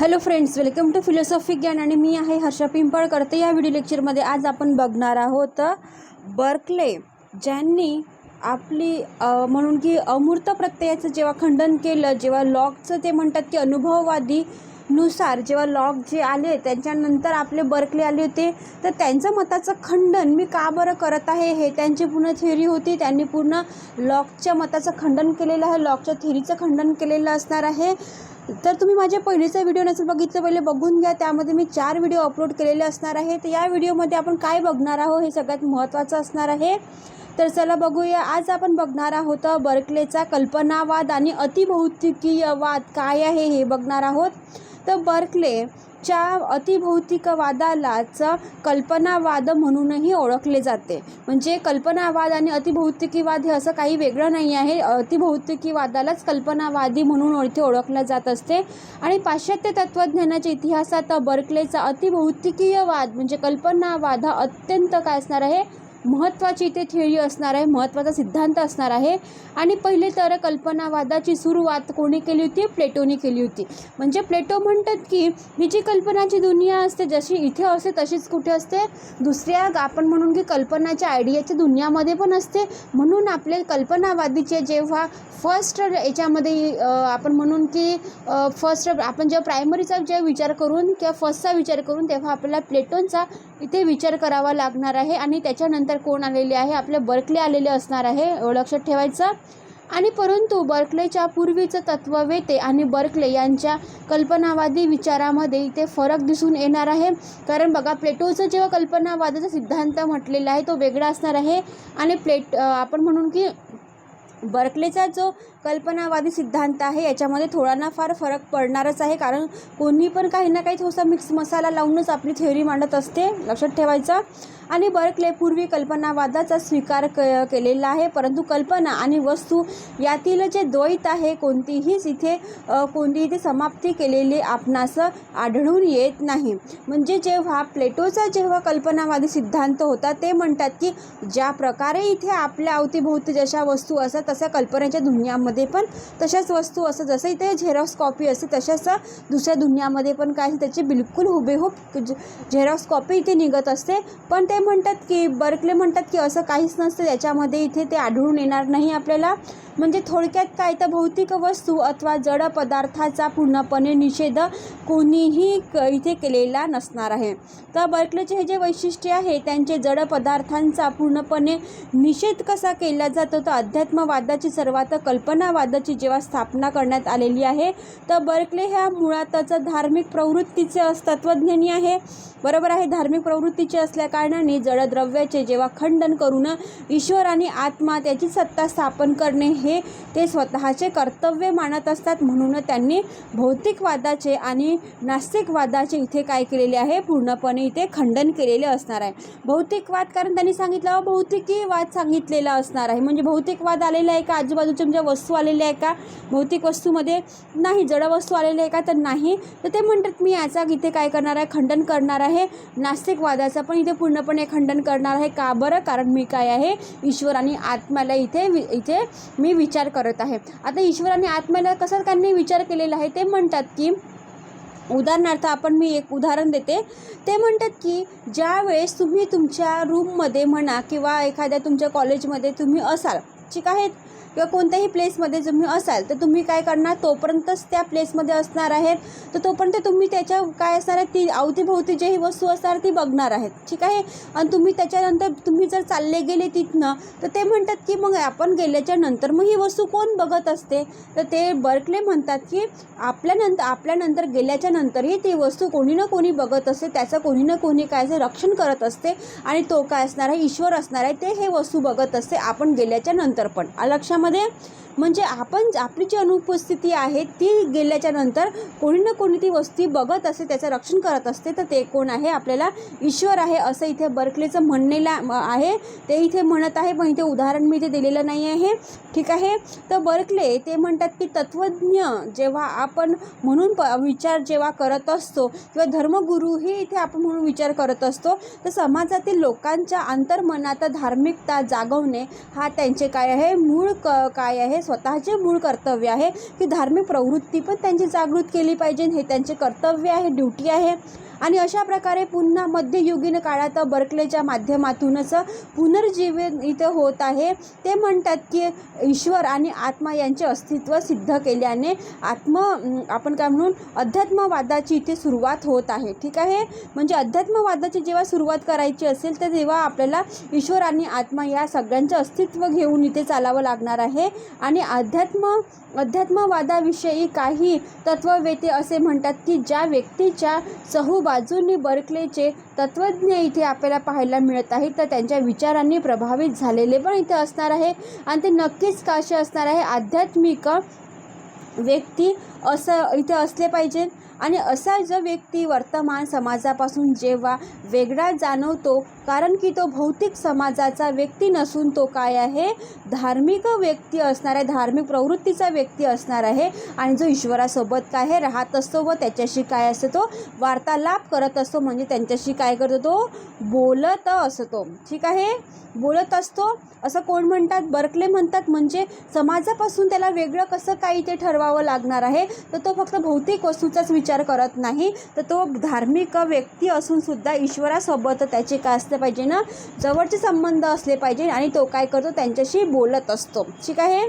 Hello friends welcome to philosophy ज्ञान आणि मी आहे हर्षा पिंपळकर. तर या व्हिडिओ लेक्चरमध्ये आज आपण बघणार आहोत बर्कले ज्यांनी आपली म्हणून की अमूर्त प्रत्ययाचं जेव्हा खंडन केलं जेव्हा लॉकचं ते म्हणतात की अनुभववादी नुसार जेव्हा लॉक जे आले त्यांच्यानंतर आपले बर्कले आले होते. तर त्यांचं मताचं खंडन मी का बरं करत आहे हे त्यांची पूर्ण थिअरी होती. त्यांनी पूर्ण लॉकच्या मताचं खंडन केलेलं आहे लॉकच्या थिअरीचं खंडन केलेलं असणार आहे. तर तुम्ही माझ्या पहिलेचा व्हिडिओ नसेल बघितलं पहिले बघून घ्या. त्यामध्ये मी चार व्हिडिओ अपलोड केलेले असणार आहे. तर या व्हिडिओमध्ये आपण काय बघणार आहोत हे सगळ्यात महत्त्वाचं असणार आहे. तर चला बघूया. आज आपण बघणार आहोत बर्कलेचा कल्पनावाद आणि अतिभौतिकीयवाद. काय आहे हे बघणार आहोत? तर बर्कलेच्या अतिभौतिकवादालाच कल्पनावाद म्हणूनही ओळखले जाते. म्हणजे कल्पनावाद आणि अतिभौतिकीवाद हे असं काही वेगळं नाही आहे. अतिभौतिकीवादालाच कल्पनावादी म्हणून इथे ओळखलं जात असते. आणि पाश्चात्य तत्त्वज्ञानाच्या इतिहासात बर्कलेचा अतिभौतिकीयवाद म्हणजे कल्पनावाद हा अत्यंत काय असणार आहे? महत्त्वाची इथे थिअरी असणार आहे महत्त्वाचा सिद्धांत असणार आहे. आणि पहिले तर कल्पनावादाची सुरुवात कोणी केली होती? प्लेटोनी केली होती. म्हणजे प्लेटो म्हणतात की ही जी कल्पनाची दुनिया असते जशी इथे असते तशीच कुठे असते? दुसऱ्या आपण म्हणून की कल्पनाच्या आयडियाच्या दुनियामध्ये पण असते. म्हणून आपले कल्पनावादीचे जेव्हा फर्स्ट याच्यामध्ये आपण म्हणून की फर्स्ट आपण जेव्हा प्रायमरीचा जेव्हा विचार करून किंवा फर्स्टचा विचार करून तेव्हा आपल्याला प्लेटोनचा इथे विचार करावा लागणार आहे. आणि त्याच्यानंतर कोण आलेले आहे? आपले बर्कले आलेले असणार आहे एवढं लक्षात ठेवायचं. आणि परंतु बर्कलेच्या पूर्वीचं तत्ववेते आणि बर्कले यांच्या कल्पनावादी विचारामध्ये इथे फरक दिसून येणार आहे. कारण बघा प्लेटोचं जेव्हा कल्पनावादाचा सिद्धांत म्हटलेला आहे तो वेगळा असणार आहे. आणि प्लेट आपण म्हणून की बर्कलेचा जो कल्पनावादी सिद्धांत आहे. याच्यामध्ये थोडा ना फार फरक पडणारच आहे. कारण कोणी पण काही ना काही थोडासा मिक्स मसाला लावूनच आपली थिअरी मांडत असते. लक्षात ठेवायचं. आणि बर्कले पूर्वी कल्पनावादाचा स्वीकार क केलेला आहे. परंतु कल्पना आणि वस्तू यातील जे द्वैत आहे कोणतीहीच इथे कोणती इथे समाप्ती केलेली आपणास आढळून येत नाही. म्हणजे जेव्हा प्लेटोचा जेव्हा कल्पनावादी सिद्धांत होता ते म्हणतात की ज्या प्रकारे इथे आपल्या अवतीभोवती जशा वस्तू असतात तशा कल्पनेच्या दुनियामध्ये पण तशाच वस्तू असं जसं इथे झेरॉक्स कॉपी असते तशाच दुसऱ्या दुनियामध्ये पण काय त्याची बिलकुल हुबेहूब झेरॉक्स कॉपी इथे निघत असते. पण ते म्हणतात की बर्कले म्हणतात की असं काहीच नसतं त्याच्यामध्ये इथे ते आढळून येणार नाही आपल्याला. म्हणजे थोडक्यात काय तर भौतिक वस्तू अथवा जड पदार्थाचा पूर्णपणे निषेध कोणीही क इथे केलेला नसणार आहे. तर बर्कलेचे हे जे वैशिष्ट्य आहे त्यांचे जड पदार्थांचा पूर्णपणे निषेध कसा केला जातो तर अध्यात्मवादाची सर्वात कल्पना कल्पनावादाची जेव्हा स्थापना करण्यात आलेली आहे तर बर्कले ह्या मुळातच धार्मिक प्रवृत्तीचे तत्वज्ञानी तत्त्वज्ञानी आहे. बरोबर आहे धार्मिक प्रवृत्तीचे असल्याकारणाने जडद्रव्याचे जेव्हा खंडन करून ईश्वर आणि आत्मा त्याची सत्ता स्थापन करणे हे ते स्वतःचे कर्तव्य मानत असतात. म्हणून त्यांनी भौतिकवादाचे आणि नास्तिकवादाचे इथे काय केलेले आहे पूर्णपणे इथे खंडन केलेले असणार आहे. भौतिकवाद कारण त्यांनी सांगितलं भौतिकीवाद सांगितलेला असणार आहे. म्हणजे भौतिकवाद आलेला आहे का? आजूबाजूच्या म्हणजे वस्तू वस्तू आलेल्या आहे का? भौतिक वस्तूमध्ये नाही जड वस्तू आलेल्या आहे का? तर नाही. तर ते म्हणतात मी याचा इथे काय करणार आहे? खंडन करणार आहे नास्तिकवादाचं पण इथे पूर्णपणे खंडन करणार आहे का बरं? कारण मी काय आहे? ईश्वर आणि आत्म्याला इथे वि इथे मी विचार करत आहे. आता ईश्वर आणि आत्म्याला कसं त्यांनी विचार केलेला आहे? ते म्हणतात की उदाहरणार्थ आपण मी एक उदाहरण देते. ते म्हणतात की ज्या वेळेस तुम्ही तुमच्या रूममध्ये म्हणा किंवा एखाद्या तुमच्या कॉलेजमध्ये तुम्ही असाल ठीक आहे किंवा कोणत्याही प्लेसमध्ये तुम्ही असाल तर तुम्ही काय करणार? तोपर्यंतच त्या प्लेसमध्ये असणार आहेत. तर तोपर्यंत तुम्ही त्याच्या काय असणार आहे ती अवतीभोवती जी ही वस्तू असणार ती बघणार आहेत. ठीक आहे? आणि तुम्ही त्याच्यानंतर तुम्ही जर चालले गेले तिथनं तर ते म्हणतात की मग आपण गेल्याच्यानंतर मग ही वस्तू कोण बघत असते? तर ते बर्कले म्हणतात की आपल्यानंतर आपल्यानंतर गेल्याच्या नंतरही ती वस्तू कोणी ना कोणी बघत असते. त्याचं कोणी ना कोणी काय असं रक्षण करत असते आणि तो काय असणार आहे? ईश्वर असणार आहे. ते हे वस्तू बघत असते. आपण गेल्याच्यानंतर पण. अलक्षा लक्षामध्ये म्हणजे आपण आपली जी अनुपस्थिती आहे ती गेल्याच्यानंतर कोणी ना कोणी ती वस्ती बघत असते त्याचं रक्षण करत असते. तर ते कोण आहे? आपल्याला ईश्वर आहे असं इथे बर्कलेचं म्हणणेला आहे. ते इथे म्हणत आहे पण इथे उदाहरण मी इथे दिलेलं नाही आहे. ठीक आहे? तर बर्कले ते म्हणतात की तत्त्वज्ञ जेव्हा आपण म्हणून प विचार जेव्हा करत असतो किंवा धर्मगुरूही इथे आपण म्हणून विचार करत असतो तर समाजातील लोकांच्या अंतर्मनात धार्मिकता जागवणे हा त्यांचे काय आहे? मूळ क काय आहे? स्वतःचे मूळ कर्तव्य आहे की धार्मिक प्रवृत्ती पण त्यांची जागृत केली पाहिजे. हे त्यांचे कर्तव्य आहे ड्युटी आहे. आणि अशा प्रकारे पुन्हा मध्ययुगीन काळात बर्कलेच्या माध्यमातूनच पुनर्जीवन इथं होत आहे. ते म्हणतात की ईश्वर आणि आत्मा यांचे अस्तित्व सिद्ध केल्याने आत्म आपण काय म्हणून अध्यात्मवादाची इथे सुरुवात होत आहे. ठीक आहे? म्हणजे अध्यात्मवादाची जेव्हा सुरुवात करायची असेल तर तेव्हा आपल्याला ईश्वर आणि आत्मा या सगळ्यांचं अस्तित्व घेऊन इथे चालावं लागणार आहे. आणि अध्यात्म अध्यात्मवादाविषयी काही तत्ववेते असे म्हणतात की ज्या व्यक्तीच्या चहूबाजूंनी बर्कलेचे तत्वज्ञ इथे आपल्याला पाहायला मिळत आहे तर त्यांच्या विचारांनी प्रभावित झालेले पण इथे असणार आहे. आणि ते नक्कीच कसे असणार आहे? आध्यात्मिक व्यक्ती असं इथे असले पाहिजे. आणि असा जो व्यक्ती वर्तमान समाजापासून जेव्हा वेगळा जाणवतो कारण की तो भौतिक समाजाचा व्यक्ती नसून तो काय आहे? धार्मिक व्यक्ती असणार आहे धार्मिक प्रवृत्तीचा व्यक्ती असणार आहे आणि जो ईश्वरासोबत काय आहे राहत असतो व त्याच्याशी काय असतो तो वार्तालाप करत असतो म्हणजे त्यांच्याशी काय करतो तो? बोलत असतो. ठीक आहे? बोलत असतो. असं कोण म्हणतात? बर्कले म्हणतात म्हणजे समाजापासून त्याला वेगळं कसं काही ते ठरवावं लागणार आहे? तर तो फक्त भौतिक वस्तूचाच विचार करत नाही तर तो धार्मिक व्यक्ती असून सुद्धा ईश्वरासोबत त्याचे काय असले पाहिजे ना? जवळचे संबंध असले पाहिजे आणि तो काय करतो? त्यांच्याशी बोलत असतो. ठीक आहे?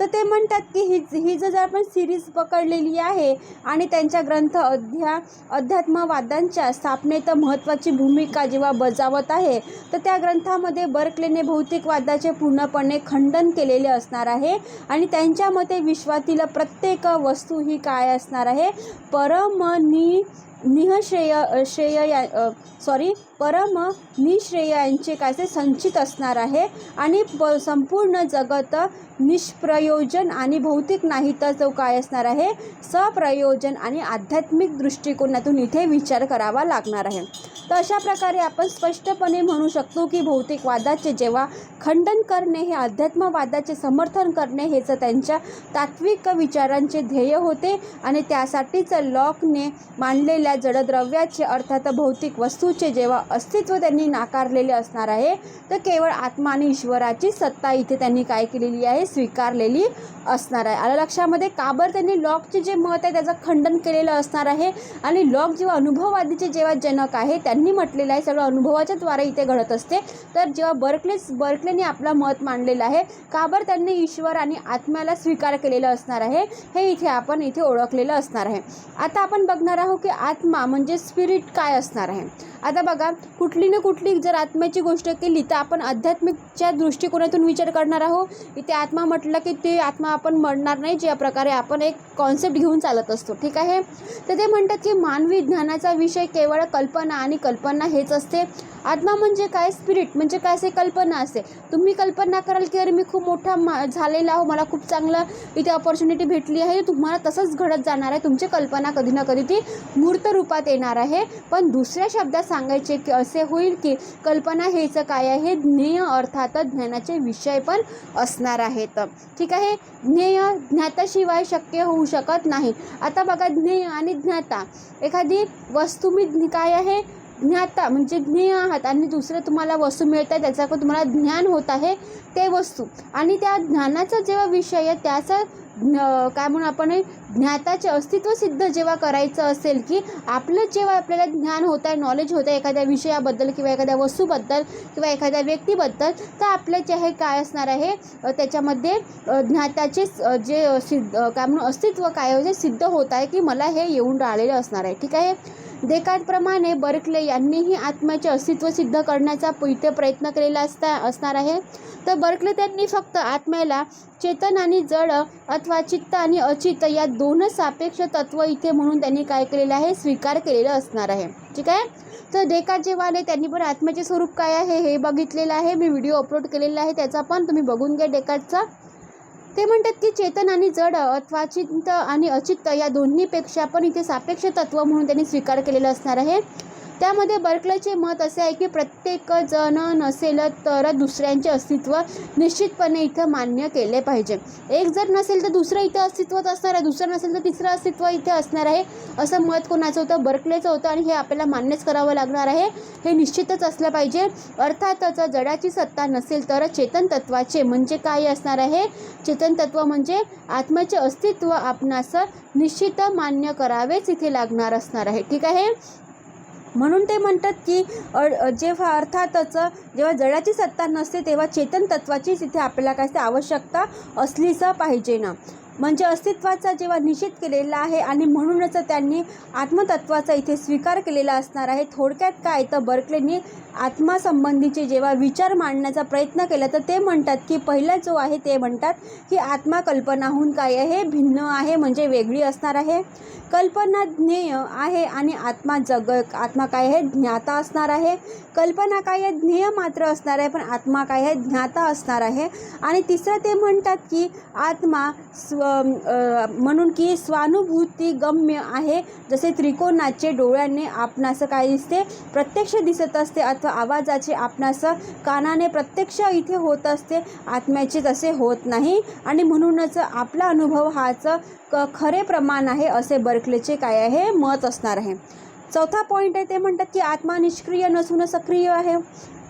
तर ते म्हणतात की ही ही जर आपण सिरीज पकडलेली आहे आणि त्यांच्या ग्रंथ अध्या अध्यात्मवादांच्या स्थापनेत महत्त्वाची भूमिका जेव्हा बजावत आहे तर त्या ग्रंथामध्ये बर्कलेने भौतिकवादाचे पूर्णपणे खंडन केलेले असणार आहे आणि त्यांच्या मते विश्वातील प्रत्येक वस्तू ही काय असणार आहे? परमनी निःश्रेय श्रेय या सॉरी परम निःश्रेयांचे काय ते संचित असणार आहे. आणि प संपूर्ण जगत निष्प्रयोजन आणि भौतिक नाही तर तो काय असणार आहे? सप्रयोजन आणि आध्यात्मिक दृष्टिकोनातून इथे विचार करावा लागणार आहे. तर अशा प्रकारे आपण स्पष्टपणे म्हणू शकतो की भौतिकवादाचे जेव्हा खंडन करणे हे अध्यात्मवादाचे समर्थन करणे हेच त्यांच्या तात्विक विचारांचे ध्येय होते. आणि त्यासाठीच लॉकने मांडलेल्या जडद्रव्याचे अर्थात भौतिक वस्तूचे जेव्हा अस्तित्व त्यांनी नाकारलेले असणार आहे तर केवळ आत्मा आणि ईश्वराची सत्ता इथे त्यांनी काय केलेली आहे स्वीकारलेली असणार आहे. आलं लक्षामध्ये काबर त्यांनी लॉकचे जे मत आहे त्याचं खंडन केलेलं असणार आहे आणि लॉक जेव्हा अनुभववादीचे जेव्हा जनक आहे त्यांनी म्हटलेलं आहे सगळं अनुभवाच्या द्वारे इथे घडत असते. तर जेव्हा बर्कलेच बर्कलेने आपलं मत मांडलेलं आहे काबर त्यांनी ईश्वर आणि आत्म्याला स्वीकार केलेलं असणार आहे हे इथे आपण इथे ओळखलेलं असणार आहे. आता आपण बघणार आहोत की आत्मा आत्मा म्हणजे स्पिरिट काय असणार आहे? आता बघा कुठली ना कुठली जर आत्म्याची गोष्ट केली तर आपण आध्यात्मिकच्या दृष्टिकोनातून विचार करणार आहोत. इथे आत्मा म्हटलं की ते आत्मा आपण म्हणणार नाही ज्या प्रकारे आपण एक कॉन्सेप्ट घेऊन चालत असतो. ठीक आहे? तर ते म्हणतात की मानवी ज्ञानाचा विषय केवळ कल्पना आणि कल्पना हेच असते. आत्मा म्हणजे काय? स्पिरिट म्हणजे काय असे? कल्पना असते. तुम्ही कल्पना कराल की अरे मी खूप मोठा मा झालेला आहो मला खूप चांगलं इथे ऑपॉर्च्युनिटी भेटली आहे. तुम्हाला तसंच घडत जाणार आहे. तुमची कल्पना कधी ना कधी ती मूर्त रूपात येणार आहे. पण दुसऱ्या शब्दात सांगायचे की असे होईल की कल्पना हेच काय आहे? ज्ञेय अर्थातच ज्ञानाचे विषय पण असणार आहेत. ठीक आहे? ज्ञेय ज्ञाताशिवाय शक्य होऊ शकत नाही. आता बघा ज्ञेय आणि ज्ञाता. एखादी वस्तू मी काय आहे? ज्ञाता म्हणजे ज्ञेय आहात आणि दुसरं तुम्हाला वस्तू मिळत आहे त्याचा तुम्हाला ज्ञान होत आहे ते वस्तू. आणि त्या ज्ञानाचा जेव्हा विषय आहे त्याचा काय म्हणून आपण ज्ञाताचे अस्तित्व सिद्ध जेव्हा करायचं असेल की आपलं जेव्हा आपल्याला ज्ञान होत आहे नॉलेज होतं आहे एखाद्या विषयाबद्दल किंवा एखाद्या वस्तूबद्दल किंवा एखाद्या व्यक्तीबद्दल तर आपलं जे आहे काय असणार आहे त्याच्यामध्ये ज्ञाताचे जे सिद्ध काय म्हणून अस्तित्व काय जे सिद्ध होत आहे की मला हे येऊन राहिलेलं असणार आहे. ठीक आहे? देकांतप्रमाणे बर्कले यांनीही आत्म्याचे अस्तित्व सिद्ध करण्याचा इथे प्रयत्न केलेला असता असणार आहे. तर बर्कले त्यांनी फक्त आत्म्याला चेतन आणि जड अथवा चित्त आणि अचित्त या दोनच सापेक्ष तत्व इथे म्हणून त्यांनी काय केलेलं आहे? स्वीकार केलेलं असणार आहे. ठीक आहे? तर डेका जेव्हा आले त्यांनी पण आत्म्याचे स्वरूप काय आहे हे बघितलेलं आहे. मी व्हिडिओ अपलोड केलेला आहे त्याचा पण तुम्ही बघून घ्या डेकाटचा. ते म्हणतात की चेतन आणि जड अथवा चिंत आणि अचित्त या दोन्हीपेक्षा पण इथे सापेक्ष तत्व म्हणून त्यांनी स्वीकार केलेलं असणार आहे. त्यामध्ये बर्कलेचे मत असे आहे की प्रत्येक जण नसेल तर दुसऱ्यांचे अस्तित्व निश्चितपणे इथं मान्य केले पाहिजे. एक जर नसेल तर दुसरं इथं अस्तित्वात असणार आहे दुसरं नसेल तर तिसरं अस्तित्व इथे असणार आहे असं मत कोणाचं होतं? बर्कलेचं होतं आणि हे आपल्याला मान्यच करावं लागणार आहे. हे निश्चितच असलं पाहिजे. अर्थातच जडाची सत्ता नसेल तर चेतन तत्वाचे म्हणजे काय असणार आहे? चेतन तत्व म्हणजे आत्म्याचे अस्तित्व आपणास निश्चित मान्य करावेच इथे लागणार असणार आहे. ठीक आहे? म्हणून ते म्हणतात की जेव्हा अर्थातच जेव्हा जडाची सत्ता नसते तेव्हा चेतन तत्वाचीच इथे आपल्याला काय असते आवश्यकता असलीच पाहिजे ना. म्हणजे अस्तित्वाचा जेव्हा निषेध केलेला आहे आणि म्हणूनच त्यांनी आत्मतत्वाचा इथे स्वीकार केलेला असणार आहे थोडक्यात काय? तर बर्कलेनी आत्मासंबंधीचे जेव्हा विचार मांडण्याचा प्रयत्न केला तर ते म्हणतात की पहिला जो आहे ते म्हणतात की आत्मा कल्पनाहून काय आहे? भिन्न आहे म्हणजे वेगळी असणार आहे. कल्पना ज्ञेय आहे आणि आत्मा जग आत्मा काय आहे? ज्ञाता असणार आहे. कल्पना काय आहे? ज्ञेय मात्र असणार आहे पण आत्मा काय आहे? ज्ञाता असणार आहे. आणि तिसरं ते म्हणतात की आत्मा स्व म्हणून की स्वानुभूती गम्य आहे. जसे त्रिकोणाचे डोळ्याने आपणास काय दिसते प्रत्यक्ष दिसत असते अथवा आवाजाचे आपणास कानाने प्रत्यक्ष इथे होत असते आत्म्याचे तसे होत नाही. आणि म्हणूनच आपला अनुभव हाच क खरे प्रमाण आहे असे बर्कलेचे काय आहे? मत असणार आहे. चौथा पॉईंट आहे ते म्हणतात की आत्मा निष्क्रिय नसून सक्रिय आहे.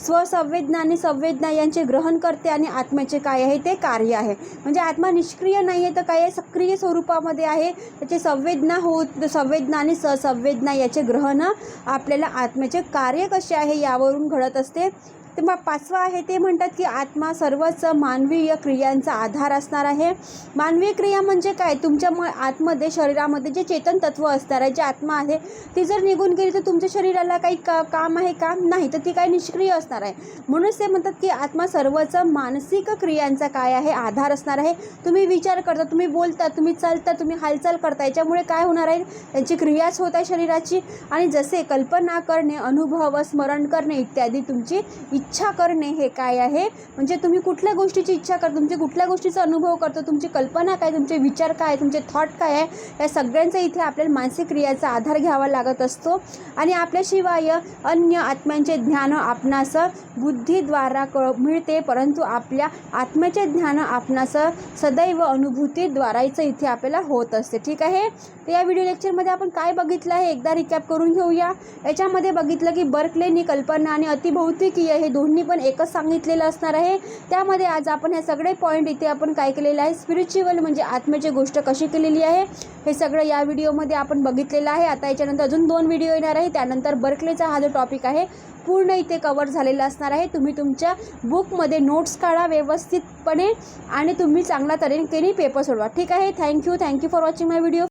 स्वसंवेदना आणि संवेदना यांचे ग्रहण करते आणि आत्म्याचे काय आहे ते कार्य आहे. म्हणजे आत्मा निष्क्रिय नाही आहे तर काय आहे? सक्रिय स्वरूपामध्ये आहे. त्याचे संवेदना होत संवेदना आणि ससंवेदना याचे ग्रहण आपल्याला आत्म्याचे कार्य कसे आहे यावरून घडत असते. तर मग पाचवा आहे ते म्हणतात की आत्मा सर्वच मानवीय क्रियांचा आधार असणार आहे. मानवीय क्रिया म्हणजे काय? तुमच्या म आतमध्ये शरीरामध्ये जे चेतन तत्व असणार आहे जे आत्मा आहे ती जर निघून गेली तर तुमच्या शरीराला काही का काम आहे का? नाही तर ती काय निष्क्रिय असणार आहे. म्हणूनच ते म्हणतात की आत्मा सर्वच मानसिक क्रियांचा काय आहे? आधार असणार आहे. तुम्ही विचार करता तुम्ही बोलता तुम्ही चालता तुम्ही हालचाल करता याच्यामुळे काय होणार आहे? त्यांची क्रियाच होत आहे शरीराची. आणि जसे कल्पना करणे अनुभव स्मरण करणे इत्यादी तुमची इच्छा करणे हे काय आहे? म्हणजे तुम्ही कुठल्या गोष्टीची इच्छा करता? तुमची कुठल्या गोष्टीचा अनुभव करतो? तुमची कल्पना काय? तुमचे विचार काय? तुमचे थॉट काय आहे? या सगळ्यांचा इथे आपल्याला मानसिक क्रियाचा आधार घ्यावा लागत असतो. आणि आपल्याशिवाय अन्य आत्म्यांचे ज्ञान आपणास बुद्धीद्वारा क मिळते. परंतु आपल्या आत्म्याचे ज्ञान आपणास सदैव अनुभूतीद्वारायचं इथे आपल्याला होत असते. ठीक आहे? तर या व्हिडिओ लेक्चरमध्ये आपण काय बघितलं आहे? एकदा रिकॅप करून घेऊया. याच्यामध्ये बघितलं की बर्कलेनी कल्पना आणि अतिभौतिकीय हे दोन्ही पण एकच सांगितलेलं असणार आहे. त्यामध्ये आज आपण हे सगळे पॉईंट इथे आपण काय केलेलं आहे? स्पिरिच्युअल म्हणजे आत्म्याची गोष्ट कशी केलेली आहे? हे सगळं या व्हिडिओमध्ये आपण बघितलेलं आहे. आता याच्यानंतर अजून दोन व्हिडिओ येणार आहे. त्यानंतर बर्कलेचा हा जो टॉपिक आहे पूर्ण इथे कवर झालेला असणार आहे. तुम्ही तुमच्या बुकमध्ये नोट्स काढा व्यवस्थितपणे आणि तुम्ही चांगल्या तऱ्हेने पेपर सोडवा. ठीक आहे? Thank you thank you for watching my video